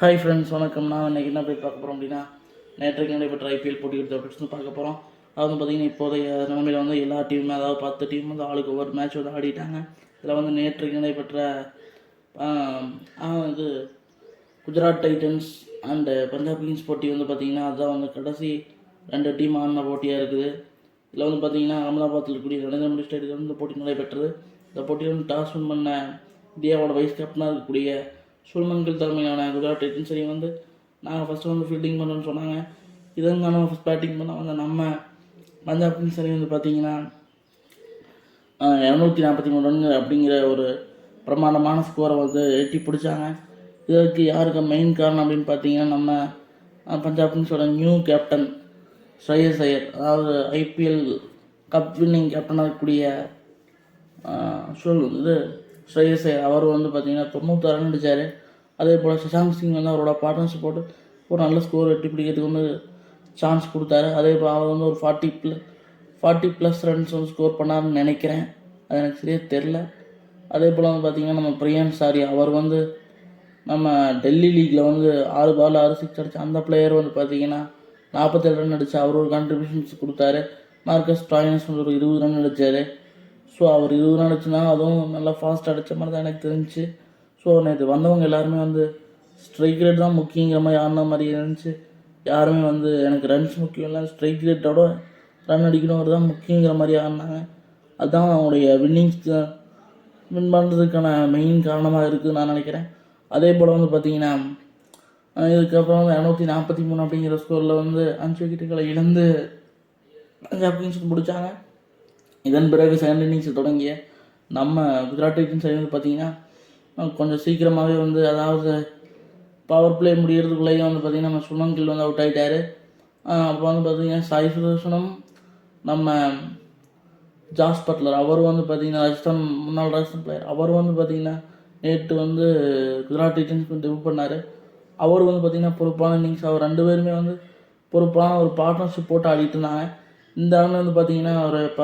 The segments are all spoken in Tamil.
ஹாய் ஃப்ரெண்ட்ஸ் வணக்கம். நான் இன்றைக்கி என்ன போய் பார்க்க போகிறோம் அப்படின்னா நேற்றைக்கு நடைபெற்ற ஐபிஎல் போட்டி எடுத்த அப்டேட்ஸ் வந்து பார்க்க போகிறோம் அது வந்து பார்த்திங்கன்னா இப்போதைய நிலமையில் வந்து எல்லா டீமுமே அதாவது பத்து டீம் வந்து ஆளுக்கு ஒவ்வொரு மேட்ச் வந்து ஆடிட்டாங்க. இதில் வந்து நேற்றைக்கு நடைபெற்ற இது Gujarat Titans and Punjab Kings போட்டி வந்து பார்த்திங்கன்னா அதுதான் வந்து கடைசி ரெண்டு டீம் ஆடின போட்டியாக இருக்குது. இதில் வந்து பார்த்திங்கன்னா அகமதாபாத்தில் இருக்கக்கூடிய நரேந்திர மோடி ஸ்டேடியத்தில் வந்து போட்டி நடைபெற்றது. இந்த போட்டியில் வந்து டாஸ் வின் பண்ண இந்தியாவோட வைஸ் கேப்டனாக இருக்கக்கூடிய சுல்மன்கள் தலைமையிலான குஜராத் டைட்டன்ஸ் அணி வந்து நாங்கள் ஃபஸ்ட்டு வந்து ஃபீல்டிங் பண்ணோன்னு சொன்னாங்க. இதங்கான ஃபஸ்ட் பேட்டிங் பண்ண வந்து நம்ம பஞ்சாப் கிங்ஸ் அணி வந்து பார்த்திங்கன்னா இரநூத்தி நாற்பத்தி மூணு ரன் அப்படிங்கிற ஒரு பிரமாண்டமான ஸ்கோரை வந்து எட்டி பிடிச்சாங்க. இதற்கு யாருக்கு மெயின் காரணம் அப்படின்னு பார்த்தீங்கன்னா நம்ம அஹ், பஞ்சாப் கிங்ஸோட நியூ கேப்டன் ஸ்ரேயஸ் ஐயர். அதாவது ஐபிஎல் கப் வின்னிங் கேப்டனாக இருக்கக்கூடிய அஹ், சொல் இது ஸ்ரேயஸ் அவர் வந்து பார்த்தீங்கன்னா தொண்ணூத்தாறு ரன் அடித்தார் அதே போல் சஷாங்க் சிங் வந்து அவரோட பார்ட்னர்ஷிப் போட்டு ஒரு நல்ல ஸ்கோர் எட்டி பிடிக்கிறதுக்கு வந்து சான்ஸ் கொடுத்தாரு. அதே போல் அவர் வந்து ஒரு forty plus forty plus runs வந்து ஸ்கோர் பண்ணார்னு நினைக்கிறேன். அது எனக்கு சரியாக தெரில அதே போல் வந்து பார்த்திங்கன்னா நம்ம பிரியான் சாரி அவர் வந்து நம்ம டெல்லி லீக்கில் வந்து ஆறு பால் ஆறு சிக்ஸ் அடிச்சு அந்த பிளேயர் வந்து பார்த்தீங்கன்னா நாற்பத்தேழு ரன் அடித்து அவர் ஒரு கான்ட்ரிபியூஷன்ஸ் கொடுத்தாரு. மார்க்கஸ் ட்ராயினஸ் வந்து ஒரு இருபது ரன் அடித்தார் ஸோ அவர் இருபது நாள் அடிச்சுனா அதுவும் நல்லா ஃபாஸ்ட் அடித்த மாதிரி தான் எனக்கு தெரிஞ்சுச்சு ஸோ நேற்று வந்தவங்க எல்லாருமே வந்து ஸ்ட்ரைக் ரேட் தான் முக்கியங்கிற மாதிரி ஆடின மாதிரி இருந்துச்சு. யாருமே வந்து எனக்கு ரன்ஸ் முக்கியம் இல்லை ஸ்ட்ரைக் ரேட்டோட ரன் அடிக்கணுங்கிறது தான் முக்கியங்கிற மாதிரி ஆடினாங்க அதுதான் அவங்களுடைய வின்னிங்ஸ் வின் பண்ணுறதுக்கான மெயின் காரணமாக இருக்குதுன்னு நான் நினைக்கிறேன். அதே போல் வந்து பார்த்தீங்கன்னா இதுக்கப்புறம் வந்து இரநூத்தி நாற்பத்தி மூணு அப்படிங்கிற ஸ்கோரில் வந்து அஞ்சு விக்கெட்டுகளை இழந்து பஞ்சாப் கிங்ஸ் பிடிச்சாங்க இதன் பிறகு செகண்ட் இன்னிங்ஸ் தொடங்கிய நம்ம குஜராத் டைட்டன்ஸ் அணி வந்து பார்த்தீங்கன்னா கொஞ்சம் சீக்கிரமாகவே வந்து அதாவது பவர் பிளே முடிகிறதுக்குள்ளேயே வந்து பார்த்தீங்கன்னா நம்ம சுமன் கில் வந்து அவுட் ஆகிட்டாரு அப்போ வந்து பார்த்தீங்கன்னா சாய் சுதர்சனம் நம்ம ஜாஸ் பட்லர் அவர் வந்து பார்த்தீங்கன்னா ராஜஸ்தான் முன்னாள் ராஜஸ்தான் பிளேயர் அவர் வந்து பார்த்தீங்கன்னா நேற்று வந்து குஜராத் டைட்டன்ஸ்க்கு டெபியூட் பண்ணார். அவர் வந்து பார்த்திங்கன்னா பொறுப்பான இன்னிங்ஸ். அவர் ரெண்டு பேருமே வந்து பொறுப்பான ஒரு பார்ட்னர்ஷிப் போட்டு ஆடிட்டு இருந்தாங்க. இந்த ஆண்டு வந்து பார்த்திங்கன்னா ஒரு ப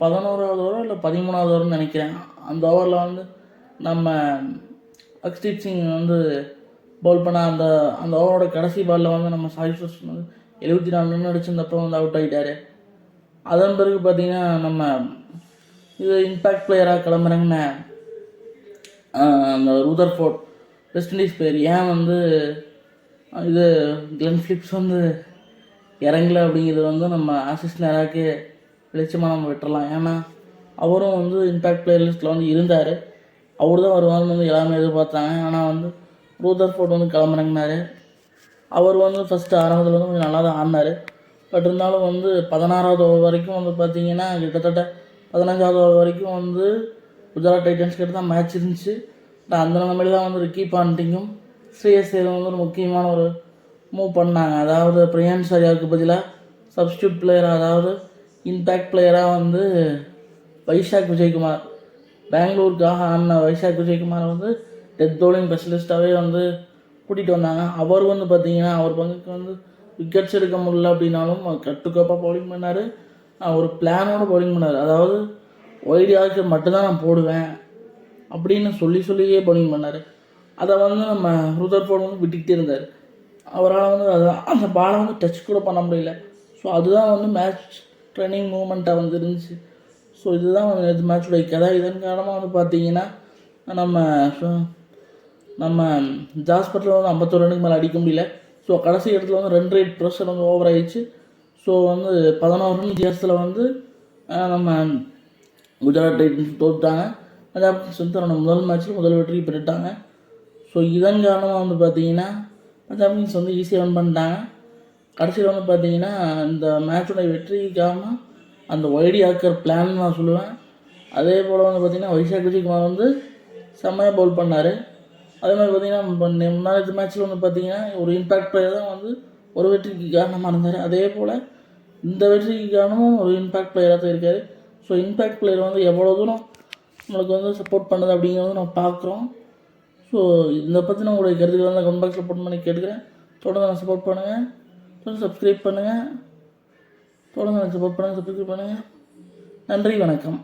பதினோராவது ஓவர் இல்லை பதிமூணாவது ஓவர்னு நினைக்கிறேன். அந்த ஓவரில் வந்து நம்ம அக்ஸ்தீப் சிங் வந்து பவுல் பண்ண அந்த அந்த ஓவரோட கடைசி பாலில் வந்து நம்ம சாய் சுதர்சன் வந்து எழுபத்தி நாலு ரன் அடிச்சிருந்தப்போ வந்து அவுட் ஆகிட்டாரு அதன் பிறகு பார்த்திங்கன்னா நம்ம இது இம்பேக்ட் பிளேயராக கிளம்புறங்கன்னு அந்த Rutherford West Indies player ஏன் வந்து இது கிளென் ஃபிலிப்ஸ் வந்து இறங்கல அப்படிங்கிறது வந்து நம்ம ஆசிஸ் நேராக்கு லட்சியமாக நம்ம விட்டுறலாம். ஏன்னா அவரும் வந்து இம்பேக்ட் பிளேயர் லிஸ்ட்டில் வந்து இருந்தார். அவர் தான் வருவார்னு வந்து எல்லாமே எதிர்பார்த்தாங்க. ஆனால் வந்து ரூதர் ஃபோர்ட் வந்து கிளம்புறங்கினார் அவர் வந்து ஃபஸ்ட்டு ஆரம்பத்தில் வந்து கொஞ்சம் நல்லா தான் ஆடினார். பட் இருந்தாலும் வந்து பதினாறாவது ஓவர் வரைக்கும் வந்து பார்த்தீங்கன்னா கிட்டத்தட்ட பதினஞ்சாவது ஓவர் வரைக்கும் வந்து குஜராத் டைட்டன்ஸ் கிட்ட தான் மேட்ச் இருந்துச்சு. அந்த நிலமையில தான் வந்து ரிக்கி பாண்டிங்கும் ஸ்ரேயஸ் வந்து ஒரு முக்கியமான ஒரு மூவ் பண்ணாங்க. அதாவது பிரியான் சரியாவுக்கு பதிலாக சப்ஸ்டியூட் பிளேயர் அதாவது இம்பேக்ட் பிளேயராக வந்து வைஷாக் விஜயகுமார். பெங்களூருக்காக ஆடின வைஷாக் விஜயகுமார் வந்து டெத் பவுலிங் ஸ்பெஷலிஸ்ட்டாகவே வந்து கூட்டிகிட்டு வந்தாங்க. அவர் வந்து பார்த்தீங்கன்னா அவர் பங்குக்கு வந்து விக்கெட்ஸ் எடுக்க முடியல அப்படின்னாலும் கட்டுக்கோப்பாக பவுலிங் பண்ணார். ஒரு பிளானோட பவுலிங் பண்ணார். அதாவது ஒய்டி ஆர்ச்சர் மட்டும்தான் நான் போடுவேன் அப்படின்னு சொல்லி சொல்லியே பவுலிங் பண்ணார். அதை வந்து நம்ம ருதர்ஃபோர்ட் வந்து விட்டுக்கிட்டே இருந்தார். அவரால் வந்து அதான் அந்த பாலை வந்து டச் கூட பண்ண முடியல. ஸோ அதுதான் வந்து மேட்ச் ட்ரைனிங் மூமெண்ட்டாக வந்து இருந்துச்சு ஸோ இதுதான் வந்து நேற்று மேட்சுடைய கதை. இதன் காரணமாக வந்து பார்த்தீங்கன்னா நம்ம நம்ம ஜாஸ்பிட்டலில் வந்து ஐம்பத்தோரு ரனுக்கு மேலே அடிக்க முடியல. ஸோ கடைசி இடத்துல வந்து ரன் ரேட் ப்ரெஷர் வந்து ஓவர் ஆயிடுச்சு. ஸோ வந்து பதினோரு ரன் வித்தியாசத்தில் வந்து நம்ம குஜராத் டைட்டன்ஸ் தோத்துட்டாங்க. பஞ்சாப் கிங்ஸ் தன்னோட முதல் மேட்ச்சில் முதல் வெற்றி பெற்றுட்டாங்க. ஸோ இதன் காரணமாக வந்து பார்த்தீங்கன்னா பஞ்சாப் கிங்ஸ் வந்து ஈஸியாக ரன் பண்ணிட்டாங்க. கடைசியில் வந்து பார்த்தீங்கன்னா இந்த மேட்சோட வெற்றிக்காக காரணம் அந்த ஒய்டி ஆக்கர் பிளான் நான் சொல்லுவேன். அதே போல் வந்து பார்த்தீங்கன்னா வைசாக் விஜயகுமார் வந்து செம்மையாக பவுல் பண்ணார். அதே மாதிரி பார்த்தீங்கன்னா இப்போ நே- முன்னாடி மேட்ச்சில் வந்து பார்த்தீங்கன்னா ஒரு இம்பேக்ட் பிளேயர் தான் வந்து ஒரு வெற்றிக்கு காரணமாக இருந்தார். அதே போல் இந்த வெற்றிக்கு காரணமும் ஒரு இம்பேக்ட் பிளேயராக தான் இருக்கார். ஸோ இம்பேக்ட் பிளேயர் வந்து எவ்வளோ தூரம் நம்மளுக்கு வந்து சப்போர்ட் பண்ணுது அப்படிங்கிறத நம்ம பார்க்குறோம் ஸோ இதை பற்றி நான் உங்களுடைய கருத்துக்கள் வந்து கமெண்ட் பாக்ஸில் போட் பண்ணி கேட்டுக்கிறேன். தொடர்ந்து நான் சப்போர்ட் பண்ணுங்கள் தொடர்ந்து சப்ஸ்கிரைப் பண்ணுங்கள் தொடர்ந்து எனக்கு சப்போர்ட் பண்ணுங்கள் சப்ஸ்கிரைப் பண்ணுங்கள் நன்றி வணக்கம்.